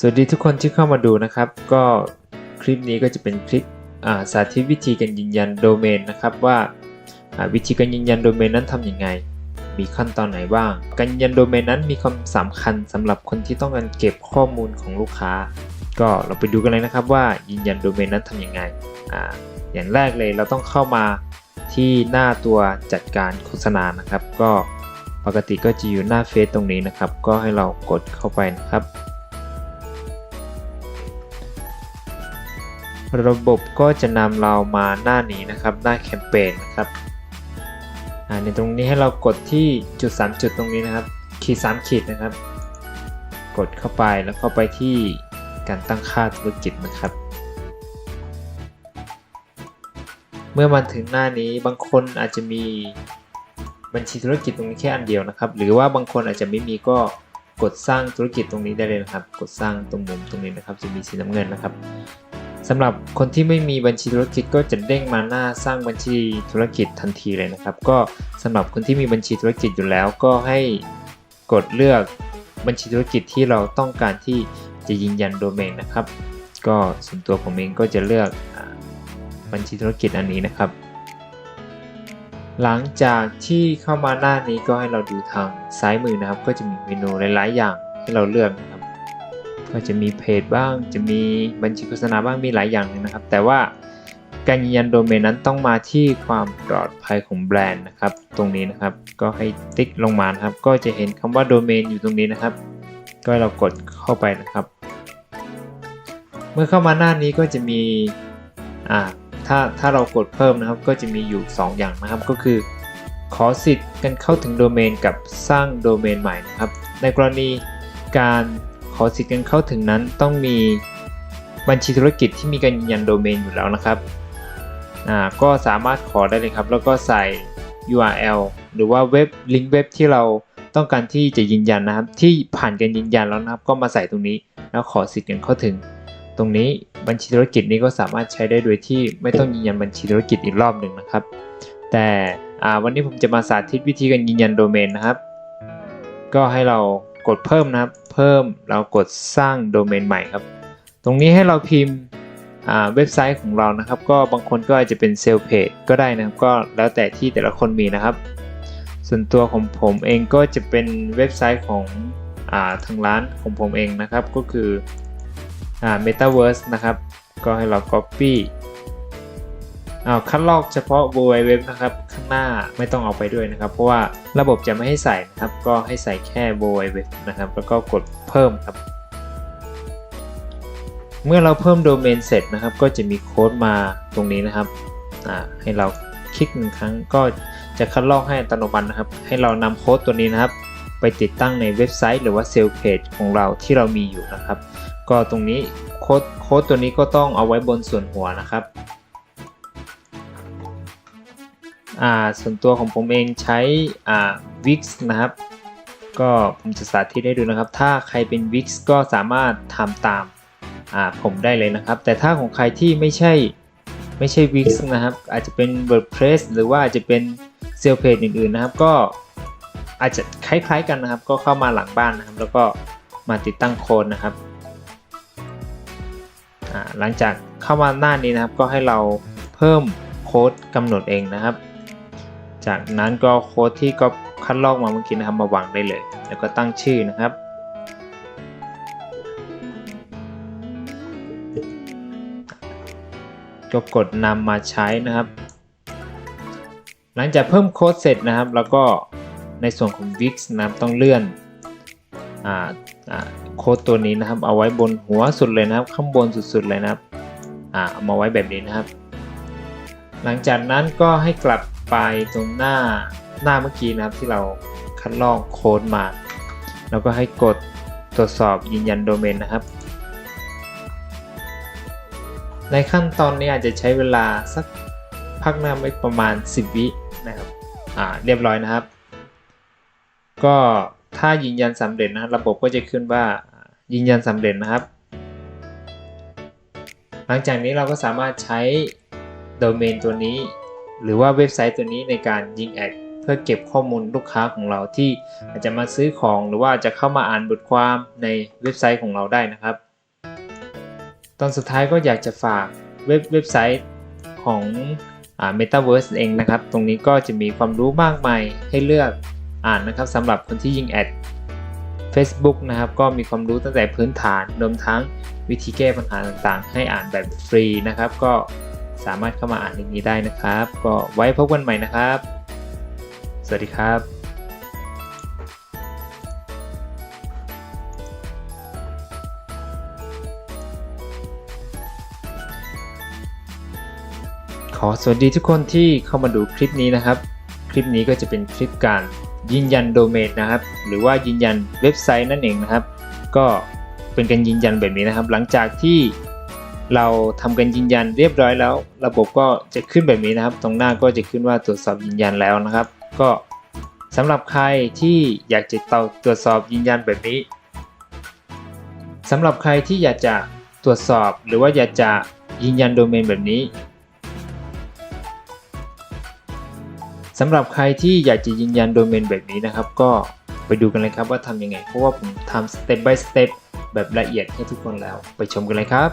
สวัสดีทุกคนที่เข้ามาดูนะครับ ก็คลิปนี้ก็จะเป็นคลิปาสาธิตวิธีการยืนยันโดเมนนะครับว่าาวิธีการยืนยันโดเมนนั้นทำยังไง มีขั้นตอนไหนบ้าง การยืนยันโดเมนนั้นมีความสำคัญสำหรับคนที่ต้องการเก็บข้อมูลของลูกค้า ก็เราไปดูกันเลยนะครับว่ายืนยันโดเมนนั้นทำยังไงอ่าอย่างแรกเลยเราต้องเข้ามาที่หน้าตัวจัดการโฆษณานะครับ ก็ปกติก็จะอยู่หน้าเฟซตรงนี้นะครับ ก็ให้เรากดเข้าไปนะครับ ระบบก็จะนำเรามาหน้านี้นะครับ หน้าแคมเปญนะครับในตรงนี้ให้เรากดที่จุด 3 จุดตรงนี้นะครับ ขีด3ขีดนะครับ กดเข้าไปแล้วเข้าไปที่การตั้งค่าธุรกิจนะครับ เมื่อมาถึงหน้านี้บางคนอาจจะมีบัญชีธุรกิจตรงนี้แค่อันเดียวนะครับ หรือว่าบางคนอาจจะไม่มีก็กดสร้างธุรกิจตรงนี้ได้เลยนะครับ กดสร้างตรงมุมตรงนี้นะครับ จะมีสีน้ำเงินนะครับ สำหรับคนที่ไม่มีบัญชีธุรกิจก็จะเด้งมาหน้าสร้างบัญชีธุรกิจทันทีเลยนะครับ ก็สำหรับคนที่มีบัญชีธุรกิจอยู่แล้วก็ให้กดเลือกบัญชีธุรกิจที่เราต้องการที่จะยืนยันโดเมนนะครับ ก็ส่วนตัวผมเองก็จะเลือกบัญชีธุรกิจอันนี้นะครับ หลังจากที่เข้ามาหน้านี้ก็ให้เราดูทางซ้ายมือนะครับ ก็จะมีเมนูหลาย ๆ อย่างให้เราเลือกนะครับ ก็จะมีเพจบ้าง จะมีบัญชีโฆษณาบ้างมีหลายอย่างนะครับ แต่ว่าการยืนยันโดเมนนั้นต้องมาที่ความปลอดภัยของแบรนด์นะครับ ตรงนี้นะครับก็ให้ติ๊กลงมานะครับ ก็จะเห็นคำว่าโดเมนอยู่ตรงนี้นะครับ ก็เรากดเข้าไปนะครับ เมื่อเข้ามาหน้านี้ก็จะมีอ่าถ้าถ้าเรากดเพิ่มนะครับ ก็จะมีอยู่ 2 อย่างนะครับ ก็คือ ขอสิทธิ์กันเข้าถึงโดเมนกับสร้างโดเมนใหม่นะครับ ในกรณีการ ขอสิทธิ์กันเข้าถึงนั้นต้องมีบัญชีธุรกิจที่มีการยืนยันโดเมนอยู่แล้วนะครับอ่าก็สามารถขอได้เลยครับ แล้วก็ใส่ URL หรือว่าเว็บลิงก์เว็บที่เราต้องการที่จะยืนยันนะครับ ที่ผ่านการยืนยันแล้วนะครับ ก็มาใส่ตรงนี้ แล้วขอสิทธิ์กันเข้าถึง ตรงนี้บัญชีธุรกิจนี้ก็สามารถใช้ได้โดยที่ไม่ต้องยืนยันบัญชีธุรกิจอีกรอบหนึ่งนะครับ แต่อาวันนี้ผมจะมาสาธิตวิธีการยืนยันโดเมนนะครับ ก็ให้เรากดเพิ่มนะครับ เพิ่ม เรากดสร้างโดเมนใหม่ครับ ตรงนี้ให้เราพิมพ์เว็บไซต์ของเรานะครับ ก็บางคนก็อาจจะเป็นเซลเพจก็ได้นะครับ ก็แล้วแต่ที่แต่ละคนมีนะครับ ส่วนตัวของผมเองก็จะเป็นเว็บไซต์ของอาทางร้านของผมเองนะครับ ก็คือ Metaverse นะครับ ก็ให้เรา Copy อ้าคัดลอกเฉพาะ w w w นะครับข้างหน้าไม่ต้องเอาไปด้วยนะครับ เพราะว่าระบบจะไม่ให้ใส่นะครับ ก็ให้ใส่แค่ w w w นะครับ แล้วก็กดเพิ่มครับ เมื่อเราเพิ่มโดเมนเสร็จนะครับ ก็จะมีโค้ดมาตรงนี้นะครับอ่าให้เราคลิกหนึ่งครั้งก็จะคัดลอกให้อัตโนมัตินะครับ ให้เรานำโค้ดตัวนี้นะครับ ไปติดตั้งในเว็บไซต์หรือว่าเซลล์เพจของเราที่เรามีอยู่นะครับ ก็ตรงนี้โค้ดโค้ดตัวนี้ก็ต้องเอาไว้บนส่วนหัวนะครับ อ่าส่วนตัวของผมเองใช้อ่า Wix นะครับ ก็ผมจะสาธิตให้ดูนะครับ ถ้าใครเป็น Wix ก็สามารถทำตามอ่าผมได้เลยนะครับ แต่ถ้าของใครที่ไม่ใช่ไม่ใช่ Wix นะครับ อาจจะเป็น WordPress หรือว่าอาจจะเป็นเซลเพจอื่นๆนะครับ ก็อาจจะคล้ายๆกันนะครับ ก็เข้ามาหลังบ้านนะครับ แล้วก็มาติดตั้งโค้ดนะครับหลังจากเข้ามาหน้านี้นะครับ ก็ให้เราเพิ่มโค้ดกำหนดเองนะครับ จากนั้นก็โค้ดที่ก็คัดลอกมาเมื่อกี้นะครับมาวางได้เลย แล้วก็ตั้งชื่อนะครับ ก็กดนำมาใช้นะครับ หลังจากเพิ่มโค้ดเสร็จนะครับ แล้วก็ในส่วนของ Wix นะครับต้องเลื่อนออโค้ดตัวนี้นะครับ เอาไว้บนหัวสุดเลยนะครับ ข้างบนสุดๆเลยนะครับเอามาไว้แบบนี้นะครับ หลังจากนั้นก็ให้กลับ ไปตรงหน้าหน้าเมื่อกี้นะครับที่เราคัดลอกโค้ดมา แล้วก็ให้กดตรวจสอบยืนยันโดเมนนะครับ ในขั้นตอนนี้อาจจะใช้เวลาสักพักหน้าไม่ประมาณ 10 วินะครับอ่าเรียบร้อยนะครับ ก็ถ้ายืนยันสำเร็จนะรระบบก็จะขึ้นว่ายืนยันสำเร็จนะครับ หลังจากนี้เราก็สามารถใช้โดเมนตัวนี้ หรือว่าเว็บไซต์ตัวนี้ในการยิงแอดเพื่อเก็บข้อมูลลูกค้าของเราที่อาจจะมาซื้อของหรือว่าจะเข้ามาอ่านบทความในเว็บไซต์ของเราได้นะครับ ตอนสุดท้ายก็อยากจะฝากเว็บเว็บไซต์ของอ่า Metaverse เองนะครับ ตรงนี้ก็จะมีความรู้มากมายให้เลือกอ่านนะครับสำหรับคนที่ยิงแอด Facebook นะครับ ก็มีความรู้ตั้งแต่พื้นฐานรวมทั้งวิธีแก้ปัญหาต่างๆ ให้อ่านแบบฟรีนะครับ ก็ สามารถเข้ามาอ่านลิงก์นี้ได้นะครับ ก็ไว้พบกันใหม่นะครับ สวัสดีครับขอสวัสดีทุกคนที่เข้ามาดูคลิปนี้นะครับ คลิปนี้ก็จะเป็นคลิปการยืนยันโดเมนนะครับ หรือว่ายืนยันเว็บไซต์นั่นเองนะครับ ก็เป็นการยืนยันแบบนี้นะครับ หลังจากที่ เราทำการยืนยันเรียบร้อยแล้ว ระบบก็จะขึ้นแบบนี้นะครับ ตรงหน้าก็จะขึ้นว่าตรวจสอบยืนยันแล้วนะครับ ก็สำหรับใครที่อยากจะตรวจสอบยืนยันแบบนี้สำหรับใครที่อยากจะตรวจสอบหรือว่าอยากจะยืนยันโดเมนแบบนี้สำหรับใครที่อยากจะยืนยันโดเมนแบบนี้นะครับ ก็ไปดูกันเลยครับว่าทำยังไง เพราะว่าผมทำสเต็ป by สเต็ปแบบละเอียดให้ทุกคนแล้ว ไปชมกันเลยครับ